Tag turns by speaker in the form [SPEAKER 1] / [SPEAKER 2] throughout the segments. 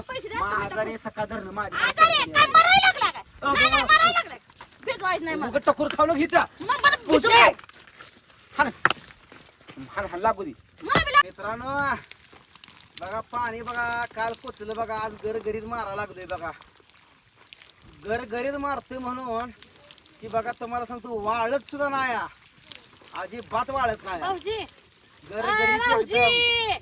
[SPEAKER 1] पैसे
[SPEAKER 2] महाजारी सका धरणं
[SPEAKER 1] आजारी आहे, काय मरायला लागला काय
[SPEAKER 2] अहो,
[SPEAKER 1] नाही नाही
[SPEAKER 2] बाबा.
[SPEAKER 1] मरायला लागलाय भेटवायचं नाही मला.
[SPEAKER 2] उगाच टकोर खावलं घिता
[SPEAKER 1] मग मला
[SPEAKER 2] पुढे
[SPEAKER 1] भेटू
[SPEAKER 2] हाण हाण हाण लागू दे.
[SPEAKER 1] मला बी लाग-
[SPEAKER 2] मित्रांनो बघा पाणी बघा काल पोचलं बघा आज घरीच मारा लागलोय बघा. घरीच मारतोय म्हणून की बघा तुम्हाला सांगतो वाळत सुद्धा नाही हा. अजिबात वाळत नाही
[SPEAKER 1] भाऊजी.
[SPEAKER 2] घरीच एकदम.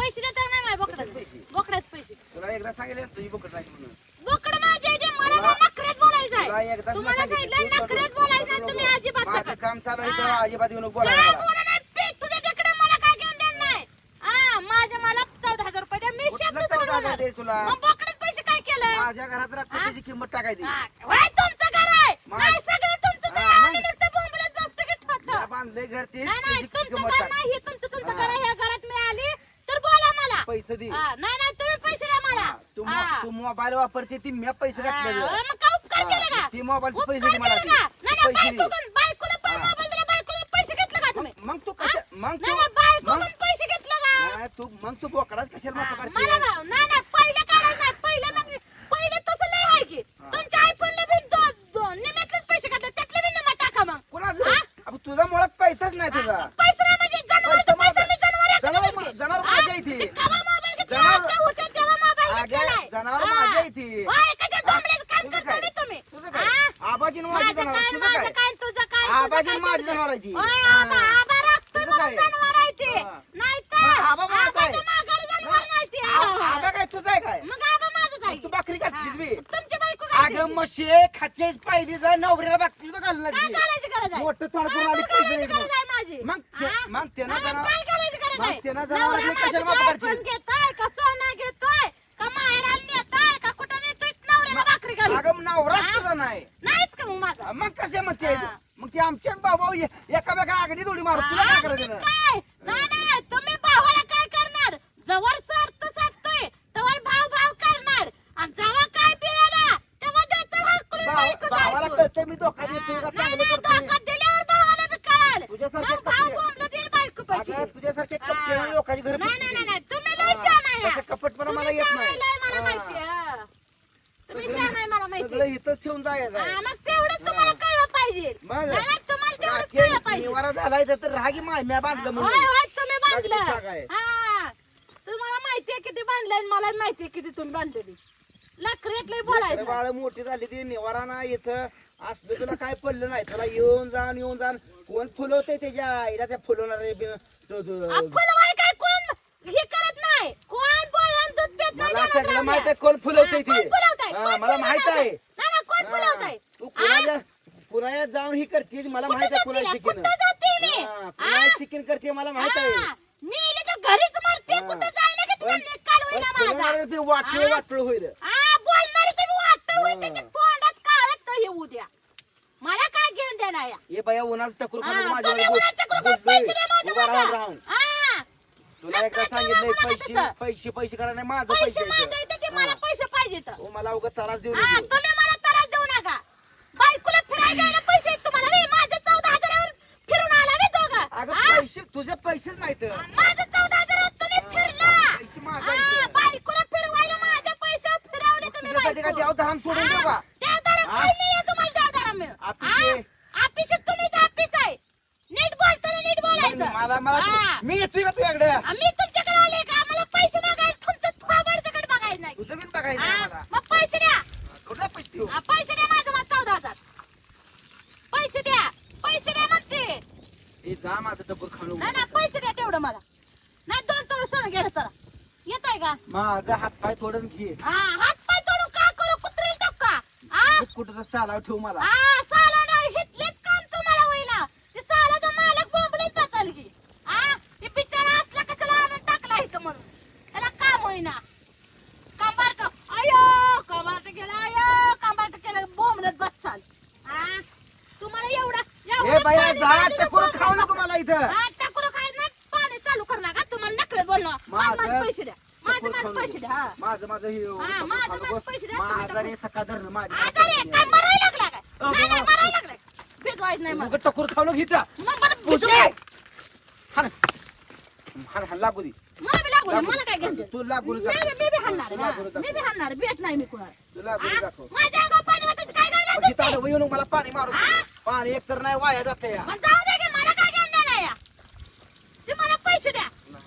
[SPEAKER 1] पैसे देता नाही माझ्या बोकडात
[SPEAKER 2] कशाचे पैसे?
[SPEAKER 1] बोकडात पैसे
[SPEAKER 2] तुला एकदा सांगितलं ना तुझी बोकड नाही म्हणून
[SPEAKER 1] बोकड माझे ते, मला
[SPEAKER 2] तुला-
[SPEAKER 1] ना नखऱ्यात बोलायचं
[SPEAKER 2] तुला
[SPEAKER 1] आहे
[SPEAKER 2] एकदा
[SPEAKER 1] तुम्हाला सांगितलं नखऱ्यात बोलायचं तुम्ही अजिबात
[SPEAKER 2] माझं. काम चालू आहे. तेव्हा अजिबात येऊन
[SPEAKER 1] काय. बोलू नाही, पीठ तुझ्या तिकडे मला काय घेऊन देणं नाही हा मला रुपये द्या मी
[SPEAKER 2] कुठलं तुला
[SPEAKER 1] मग बोकडात पैसे काय केलं
[SPEAKER 2] माझ्या घरात राहते त्याची किंमत टाकायची
[SPEAKER 1] हा, होय, तुमचं घर आहे
[SPEAKER 2] मग-
[SPEAKER 1] नाही सगळं तुमचं घर
[SPEAKER 2] हा,
[SPEAKER 1] आहे.
[SPEAKER 2] मग-
[SPEAKER 1] आम्ही नुसतं बोंबलत बसतो की ठोठं.
[SPEAKER 2] त्या बांधले घर ते
[SPEAKER 1] नाही नाही
[SPEAKER 2] त्याची
[SPEAKER 1] तुमचं
[SPEAKER 2] किंमत
[SPEAKER 1] घर
[SPEAKER 2] टाक
[SPEAKER 1] नाही हे तुमचं तुमचं
[SPEAKER 2] हा.
[SPEAKER 1] घर आहे ह्या घरात मी आली तर बोला मला
[SPEAKER 2] पैसे दे
[SPEAKER 1] हा, नाही नाही तुम्ही पैसे द्या मला
[SPEAKER 2] तू मो-
[SPEAKER 1] हा.
[SPEAKER 2] तू मोबाईल वापरते ती मी पैसे
[SPEAKER 1] हा,
[SPEAKER 2] घातले
[SPEAKER 1] मग काय उपकार केले का
[SPEAKER 2] ती मोबाईलचे
[SPEAKER 1] उपकार
[SPEAKER 2] पैसे दे मला
[SPEAKER 1] केले का?
[SPEAKER 2] ते.
[SPEAKER 1] नाही नाही
[SPEAKER 2] पैसे दे.
[SPEAKER 1] बायकोकडून बायकोला पण
[SPEAKER 2] हा.
[SPEAKER 1] मोबाईल दिला बायकोला पैसे घेतले का तुम्ही
[SPEAKER 2] मग तू कशा मग तू
[SPEAKER 1] नाही
[SPEAKER 2] मग-
[SPEAKER 1] पैसे घेतले का
[SPEAKER 2] नाही, तू मग तू बोकडाच कशाला
[SPEAKER 1] हा,
[SPEAKER 2] मोठा
[SPEAKER 1] मला
[SPEAKER 2] करते
[SPEAKER 1] ना- नाही नाही पहिलं काढायचं नाही पहिलं मग पहिलं तसं लय आहे की
[SPEAKER 2] हा.
[SPEAKER 1] तुमच्या आयफोनला बी दो- दो- निम्यातलेच पैसे खातात त्यातले बी निम्मा टाका मग
[SPEAKER 2] कोणाचं
[SPEAKER 1] हा?
[SPEAKER 2] अबे, तुझा मुळात पैसाच नाही तुझा
[SPEAKER 1] पैसे नाही म्हणजे जनावरचं
[SPEAKER 2] पैसे
[SPEAKER 1] पैसे मी जनावर
[SPEAKER 2] जनावर? जनावर
[SPEAKER 1] हा?
[SPEAKER 2] माझ्या इथे. माझ्या इथे.
[SPEAKER 1] होय, कशा? डोंबल्याचं काम
[SPEAKER 2] तुझं
[SPEAKER 1] करता
[SPEAKER 2] काय?
[SPEAKER 1] बे तुम्ही?
[SPEAKER 2] तुझं काय
[SPEAKER 1] हा?
[SPEAKER 2] आबाजी माझी
[SPEAKER 1] माझं
[SPEAKER 2] जनावर
[SPEAKER 1] काय,
[SPEAKER 2] तुझं
[SPEAKER 1] माझं
[SPEAKER 2] काय
[SPEAKER 1] काय, तुझं काय, तुझं
[SPEAKER 2] आबाजी
[SPEAKER 1] काय,
[SPEAKER 2] माझी
[SPEAKER 1] तुझं-
[SPEAKER 2] जनावर आहे ती.
[SPEAKER 1] होय. आबा, आबा राखतोय
[SPEAKER 2] तुझं
[SPEAKER 1] म्हणून
[SPEAKER 2] काय?
[SPEAKER 1] जनावर आहे ते.
[SPEAKER 2] हा.
[SPEAKER 1] नाहीतर
[SPEAKER 2] आबा माझा आहे.
[SPEAKER 1] आबाच्या माघारी जनावर नाही ते.
[SPEAKER 2] आ- आबा काय तुझं आहे काय
[SPEAKER 1] मग आबा माझंच आहे.
[SPEAKER 2] तू भाकरी खातीस बी
[SPEAKER 1] हा. तुमची बायको काय
[SPEAKER 2] अगं
[SPEAKER 1] करते?
[SPEAKER 2] मशे खाचेच पाहिजे जा नवऱ्याला भाकरी सुद्धा घालणार
[SPEAKER 1] काय
[SPEAKER 2] ती.
[SPEAKER 1] करायची गरज आहे?
[SPEAKER 2] मोठं थोडं
[SPEAKER 1] काय
[SPEAKER 2] करून आली
[SPEAKER 1] करायची
[SPEAKER 2] पैसे
[SPEAKER 1] गरज आहे माझी?
[SPEAKER 2] मग ते-
[SPEAKER 1] हा?
[SPEAKER 2] मग त्यानं
[SPEAKER 1] मग
[SPEAKER 2] जरा-
[SPEAKER 1] काय करायची गरज
[SPEAKER 2] मग
[SPEAKER 1] आहे?
[SPEAKER 2] त्यानं जनावरांनी
[SPEAKER 1] नवरा
[SPEAKER 2] कशाला
[SPEAKER 1] माझी
[SPEAKER 2] मागं
[SPEAKER 1] बायकोन
[SPEAKER 2] काढतील?
[SPEAKER 1] घेतोय का सोनं घेतोय का माहेराला नेतोय का कुठं नेतोय नवऱ्याला भाकरी घालून
[SPEAKER 2] अगं नवराच? तुझा नाही.
[SPEAKER 1] नाहीच का मग माझा?
[SPEAKER 2] मग कसे म्हणते
[SPEAKER 1] हा.
[SPEAKER 2] मग ते आमच्या बाबा एका बेका आगडी थोडी मारू तुला काय
[SPEAKER 1] हा,
[SPEAKER 2] करायचं
[SPEAKER 1] मग काय? नाही नाही तुम्ही भावाला काय करणार? जवळ स्वार्थ साधतोय तवर भाव भाव करणार. आणि जेव्हा काय पिळाला तेव्हा त्याचं हाकलून
[SPEAKER 2] भाव-
[SPEAKER 1] बायकोचं
[SPEAKER 2] भावाला
[SPEAKER 1] ऐकून.
[SPEAKER 2] कळतंय मी धोका देतोय का
[SPEAKER 1] नाही
[SPEAKER 2] चांगलं
[SPEAKER 1] नाही
[SPEAKER 2] करतोय
[SPEAKER 1] धोका दिल्यावर भावाला बी कळाल.
[SPEAKER 2] तुझ्यासारखे
[SPEAKER 1] मग भाव
[SPEAKER 2] कपडे-
[SPEAKER 1] बोंबलं देईल बायको पैसे
[SPEAKER 2] अगं तुझ्यासारखे
[SPEAKER 1] हा.
[SPEAKER 2] कपटे लोकांची घर
[SPEAKER 1] नाही नाही नाही नाही तुम्ही लय शहाणा आहे
[SPEAKER 2] तसं कपटपणा मला
[SPEAKER 1] तुम्ही
[SPEAKER 2] येत
[SPEAKER 1] शहाणा आहे, लय मला
[SPEAKER 2] नाही
[SPEAKER 1] माहिती. आहे. तुम्ही शहाणा आहे, मला माहिती
[SPEAKER 2] सगळं इथंच ठेवून जायचं आहे.
[SPEAKER 1] हा, मग तेवढंच तुम्हाला कळलं पाहिजे.
[SPEAKER 2] मग?
[SPEAKER 1] नाही, नाही, तुम्हाला तेवढंच
[SPEAKER 2] रात्री
[SPEAKER 1] कळलं पाहिजे.
[SPEAKER 2] निवारा झालाय तर रागी माय म्या बांधलं
[SPEAKER 1] होय
[SPEAKER 2] म्हणून.
[SPEAKER 1] होय तुम्ही
[SPEAKER 2] लागली
[SPEAKER 1] बांधलं.
[SPEAKER 2] जागा आहे.
[SPEAKER 1] हा. तुम्हाला माहितीये किती बांधलंय आणि मला माहितीये किती तुम्ही बांधलेली. लखरेत लय बोलायचं
[SPEAKER 2] बाळ मोठी झाली ती निवारा ना इथं. असलं तुला काय पडलं नाही तुला येऊन जाऊन येऊन जाऊन. कोण फुलवते त्याच्या आईला त्या फुलवणारे बिन- तो- तो-
[SPEAKER 1] आपण वाय काय कोण? हे करत नाही. कोण बोलून दूध पित नाही
[SPEAKER 2] मला
[SPEAKER 1] ध्यानात
[SPEAKER 2] सगळं
[SPEAKER 1] राहू
[SPEAKER 2] माहीत. आहे कोण फुलवते ती? हा, मला माहीत? आहे. हा, कुणाच्या जाऊन ही करशील मला माहीत आहे कुणा
[SPEAKER 1] जाते?
[SPEAKER 2] शिकेन
[SPEAKER 1] कुठं जाते मी?
[SPEAKER 2] शिकेन करते मला माहीत आहे
[SPEAKER 1] हा, नेली तर घरीच मरते
[SPEAKER 2] हा.
[SPEAKER 1] कुठं जायला की तुला
[SPEAKER 2] पण-
[SPEAKER 1] नेट काल होईना
[SPEAKER 2] पण
[SPEAKER 1] माझा
[SPEAKER 2] फुलवणारे ते वाटलं
[SPEAKER 1] हा?
[SPEAKER 2] वाटलं होईल
[SPEAKER 1] हा बोलणारे तुम्ही वाटतं होय
[SPEAKER 2] हा.
[SPEAKER 1] त्याच्या तोंडात काळत तर हे उद्या मला काय घेऊन देणार या
[SPEAKER 2] हे बाया उन्हाचं टकूर
[SPEAKER 1] हा, तुम्ही उन्हाच्या. पैसे द्या माझ्या माझा. हा,
[SPEAKER 2] तुला एकदा
[SPEAKER 1] मला
[SPEAKER 2] पैसे
[SPEAKER 1] तसं.
[SPEAKER 2] पैसे पैसे करा नाही माझं
[SPEAKER 1] पैसे
[SPEAKER 2] पैसे
[SPEAKER 1] माझ्या
[SPEAKER 2] आहेत.
[SPEAKER 1] इथं ते मला
[SPEAKER 2] हा.
[SPEAKER 1] पैसे पाहिजेत
[SPEAKER 2] तू मला उगाच त्रास देऊ
[SPEAKER 1] हा,
[SPEAKER 2] नको
[SPEAKER 1] तुम्ही मला द्यायला पैसे आहेत तुम्हाला? बे, माझ्या चौदा हजारावर फिरून आला बे दोघं.
[SPEAKER 2] अगं
[SPEAKER 1] हा?
[SPEAKER 2] पैसे तुझे पैसेच नाही तर
[SPEAKER 1] माझं चौदा हजारावर तुम्ही फिरला.
[SPEAKER 2] पैसे माझे
[SPEAKER 1] हा,
[SPEAKER 2] आहेत.
[SPEAKER 1] बायकोला फिरवायला माझ्या पैशावर फिरवले तुम्ही
[SPEAKER 2] तुझ्यासाठी काय
[SPEAKER 1] बायको.
[SPEAKER 2] देव धराम सोडून देऊ का?
[SPEAKER 1] हा,
[SPEAKER 2] हा?
[SPEAKER 1] काय नाहीये तुम्हाला हा? तुम्हीच आहे. नीट बोलताना नीट बोलायचं.
[SPEAKER 2] मला मला
[SPEAKER 1] हा.
[SPEAKER 2] मी येतोय का तुझ्याकडे?
[SPEAKER 1] आम्ही तुमच्याकडे आले का? आम्हाला पैसे तुमचं नाही.
[SPEAKER 2] तुझं बिल बघायचं
[SPEAKER 1] हा,
[SPEAKER 2] आहे मला
[SPEAKER 1] मग पैसे द्या.
[SPEAKER 2] कुठला पैसे देऊ.
[SPEAKER 1] पैसे द्या माझं मला चौदा हजार पैसे द्या पैसे द्या म्हणते
[SPEAKER 2] जा माझं टपूर खाणू
[SPEAKER 1] नाही नाही पैसे द्या तेवढं मला. नाही दोन तोळ सोनं घ्या चला. येत आहे का?
[SPEAKER 2] माझा हात पाय थोडं घे.
[SPEAKER 1] हा हात पाय तोडून का करू? कुत्रेल
[SPEAKER 2] कुठं तर चालाव ठेव मला
[SPEAKER 1] साला नाही हिटलेच काम तुम्हाला होईना ते साला तो मालक बोंबलेच बसाल की हा हे बिचारा असला कशाला आणून टाकला इथं म्हणून त्याला काम होईना कांबारट अयो कांबारट केलं अयो कांबारट केलं बोंबलत बसाल हा तुम्हाला एवढा
[SPEAKER 2] हे बाया
[SPEAKER 1] पाणी
[SPEAKER 2] जा
[SPEAKER 1] मारली
[SPEAKER 2] टकोर
[SPEAKER 1] नको.
[SPEAKER 2] खाऊ नको मला इथं
[SPEAKER 1] हा, टाकून काय नाही पाणी चालू कर नका तुम्हाला नकळत बोलणं माझं
[SPEAKER 2] माझं
[SPEAKER 1] माझं पैसे द्या माझं माझं पैसे. द्या हा.
[SPEAKER 2] माझं माझं हे
[SPEAKER 1] हा,
[SPEAKER 2] टकोर
[SPEAKER 1] माझं
[SPEAKER 2] खाऊ
[SPEAKER 1] माझं
[SPEAKER 2] नको.
[SPEAKER 1] पैसे द्या,
[SPEAKER 2] माझा रे सका धरणं माझी
[SPEAKER 1] आजारी आहे, काय मरायला लागला काय
[SPEAKER 2] अहो,
[SPEAKER 1] नाही नाही
[SPEAKER 2] बाबा.
[SPEAKER 1] मरायला लागलाय भेटवायचं नाही मला
[SPEAKER 2] टकोर
[SPEAKER 1] मग मला
[SPEAKER 2] पुढे
[SPEAKER 1] भेटू
[SPEAKER 2] हाण हाण हाण लागू दे
[SPEAKER 1] मला बी लागू दे,
[SPEAKER 2] लागू
[SPEAKER 1] मला काय
[SPEAKER 2] दे.
[SPEAKER 1] घ्यायचं
[SPEAKER 2] तू लागू दे.
[SPEAKER 1] नाही, नाही, मी बी हाणणार
[SPEAKER 2] तुला
[SPEAKER 1] हा.
[SPEAKER 2] करू
[SPEAKER 1] मी
[SPEAKER 2] दाखव.
[SPEAKER 1] बी हाणणार बेत नाही मी कुणाला
[SPEAKER 2] तुला घरी? दाखव
[SPEAKER 1] माझ्या अंगावर पाणी वाटायचं काय
[SPEAKER 2] येऊन मला पाणी मारू? पाणी एकतर नाही वाया जाते या
[SPEAKER 1] मग जाऊ दे की मला काय घेणं नाही या. ते मला पैसे द्या
[SPEAKER 2] नाही,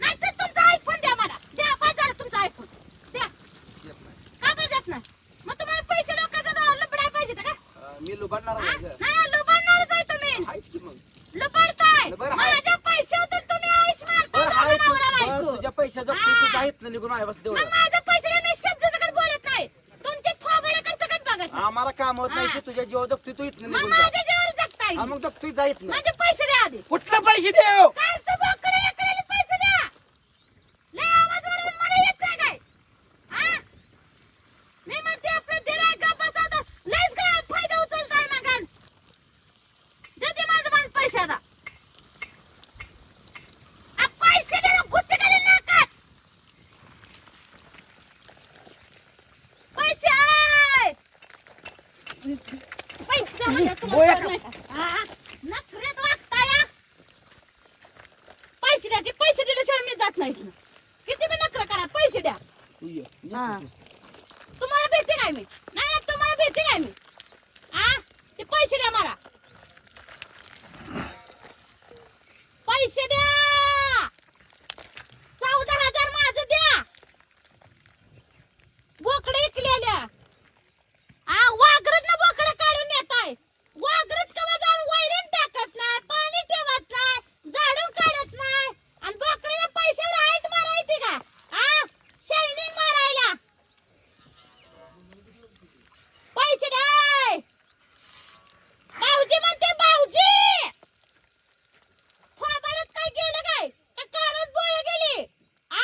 [SPEAKER 1] नाही तर तुमचा आयफोन द्या मला द्या बस झालं तुमचा आयफोन द्या
[SPEAKER 2] येत नाही.
[SPEAKER 1] का बरं देत नाही मग तुम्हाला पैसे लोकांचा लुबडाय पाहिजे का
[SPEAKER 2] अं, मी लुबाडणार
[SPEAKER 1] हा?
[SPEAKER 2] नाही गं.
[SPEAKER 1] नाही लुबाडणारच आहे तुम्ही
[SPEAKER 2] आहेच की मग
[SPEAKER 1] लुबाडताय
[SPEAKER 2] बरं आहे.
[SPEAKER 1] माझ्या पैशावर तुम्ही आईश
[SPEAKER 2] बरं
[SPEAKER 1] मारता
[SPEAKER 2] आहे तू-
[SPEAKER 1] नवरा
[SPEAKER 2] बरं,
[SPEAKER 1] बायको
[SPEAKER 2] तुझ्या पैशाचं
[SPEAKER 1] हा.
[SPEAKER 2] तू जाहीत ना निघून आहे बस
[SPEAKER 1] मग
[SPEAKER 2] तेवढं
[SPEAKER 1] माझ्या पैशाला मी शब्द सकट बोलत नाही. तुमचे थोबड्याकडे सकट बघत नाही.
[SPEAKER 2] आम्हाला काम होत नाही. की तुझ्या जीव जगतोय तू
[SPEAKER 1] मग
[SPEAKER 2] निघून जा.
[SPEAKER 1] माझ्या जीवावर जगताय.
[SPEAKER 2] हा, मग जगतोय जाईत ना
[SPEAKER 1] माझे पैसे द्या आधी.
[SPEAKER 2] कुठलं पैसे देव
[SPEAKER 1] कालचं बोकडं एकराला पैसे द्या लय आवाज वाढवून मला येत नाही काय हा? मी म्हणते आपलं गिऱ्हाईक गप्प बसवतं. लयच काय फायदा उचलताय मागं. देते माझं माझं पैसे आता. आ, पैसे द्या ना, गुच्छ करीन नाकात. पैसे आहे. पैसे द्या म्हणजे तुम्हाला
[SPEAKER 2] बोया
[SPEAKER 1] कळलं नाही का? हा? नखरेत वागताय हा? पैसे द्या ते पैसे दिल्याशिवाय मी जात नाही इथनं. किती बी नखरं करा पैसे द्या
[SPEAKER 2] तू ये. ये
[SPEAKER 1] हा.
[SPEAKER 2] तू.
[SPEAKER 1] तुम्हाला भेटते काय मी नाही नाही, तुम्हाला भेटते काय मी आ ते पैसे द्या मला पैसे द्या चौदा हजार माझं द्या बोकडे इकलेल्या आ वाघरत ना बोकडं काढून येताय वाघरत कवा जाऊन वैरण टाकत नाही पाणी ठेवत नाही झाडून काढत नाही आणि बोकड्याच्या पैशावर हाईट मारायची का आ शायनिंग मारायला पैसे द्याय भाऊजी म्हणते भाऊजी थोबाडात काय गेलं काय का कानात बोळ गेली आ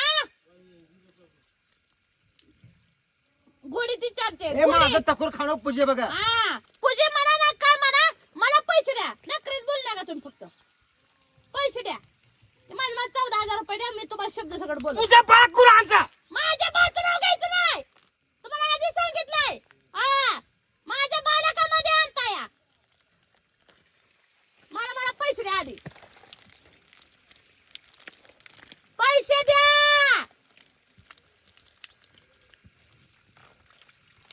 [SPEAKER 1] गोडी ती चालते
[SPEAKER 2] हे माझं टकोर खाणं पूजे बघा.
[SPEAKER 1] हा. पूजे म्हणा ना काय म्हणा मला पैसे द्या. नकरीच बोल का तुम्ही फक्त. पैसे द्या. माझं माझं चौदा हजार रुपये द्या मी तुम्हाला शब्द सगळं बोल.
[SPEAKER 2] तुझ्या बाकुरांचा
[SPEAKER 1] माझ्या बाचं नाव घ्यायचं नाही तुम्हाला आधी सांगितलंय हा माझ्या बालकामध्ये आणता या मला मला पैसे द्या आधी पैसे द्या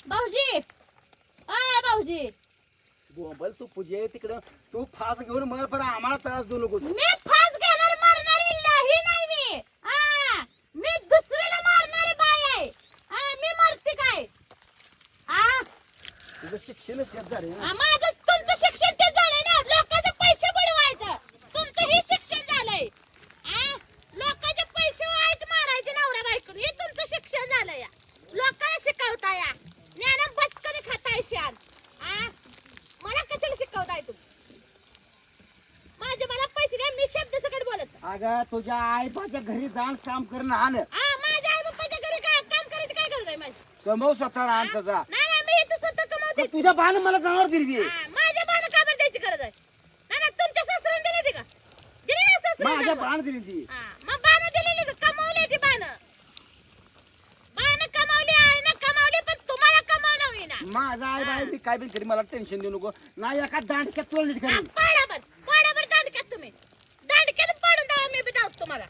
[SPEAKER 1] भाऊजी अय भाऊजी?
[SPEAKER 2] बोंबल तू पूजे तिकडं. तू फास घेऊन मग पण आम्हाला त्रास देऊ नको
[SPEAKER 1] मी फास घेणार मारणारी नाही नाही मी. मी दुसऱ्याला मारणारी बाय आहे. मी मारते काय?
[SPEAKER 2] तुझं शिक्षणच हेच झालं ना.
[SPEAKER 1] माझं तुमचं शिक्षण ते झालंय ना लोकांचे पैसे बुडवायचं तुमचं हे शिक्षण झालंय हा? लोकांचे पैसे वाईट मारायचे नवरा बायको हे तुमचं शिक्षण झालंय लोकांना शिकवताय ज्ञान बचकन खाताय शान हा? मला कशाला शिकवताय तुम्ही माझे मला पैसे द्या मी शब्द सकट बोलत
[SPEAKER 2] अगं तुझ्या आई बाच्या घरी जाऊन काम करणं आण.
[SPEAKER 1] हा माझ्या आई बाप्पाच्या घरी काय काम करायचं काय गरज आहे माझी?
[SPEAKER 2] कमव स्वतः
[SPEAKER 1] नाही नाही मी इथं स्वतः कमवते.
[SPEAKER 2] तुझ्या बाण मला जनावर दिली.
[SPEAKER 1] हा, माझ्या बाण का बरं द्यायची गरज आहे? नाही नाही तुमच्या सासऱ्याने दिली ती का? दिली ना सासऱ्याने
[SPEAKER 2] माझ्या? बाण दिली ती.
[SPEAKER 1] हा, मग बाण दिलेली तर कमावली ती बाण बाण कमावली आहे ना कमावली पण तुम्हाला कमावणं होईना.
[SPEAKER 2] माझा आई बाई मी काय बी मला टेन्शन देऊ नको. नाही एका दांडक्यात तोडली करी
[SPEAKER 1] पाडाभर पाडाभर दांडक्यात तुम्ही दांडक्यात पाडून द्यावं तुम्हाला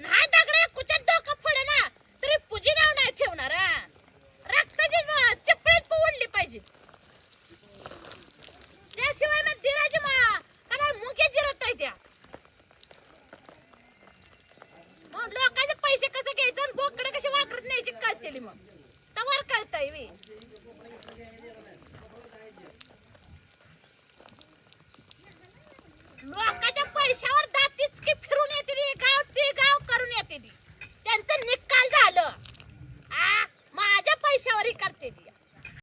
[SPEAKER 1] नाही दगडे कुचत डोकं फोड ना. तरी पुजी नाव नाही ठेवणार रक्ताची चपळीत पोवडली पाहिजे. त्याशिवाय मग दिराजी मा काय मुके जिरत नाही त्या. मग लोकांचे पैसे कसं घ्यायचं आणि बोकडे कसे वापरत न्यायची कळतेली मग. तवर कळताय मी लोकांच्या पैशावर दातीच सारखी फिरून येते गाव ते गाव करून येते त्यांचं निकाल झालं. आ माझ्या पैशावरही करते ती.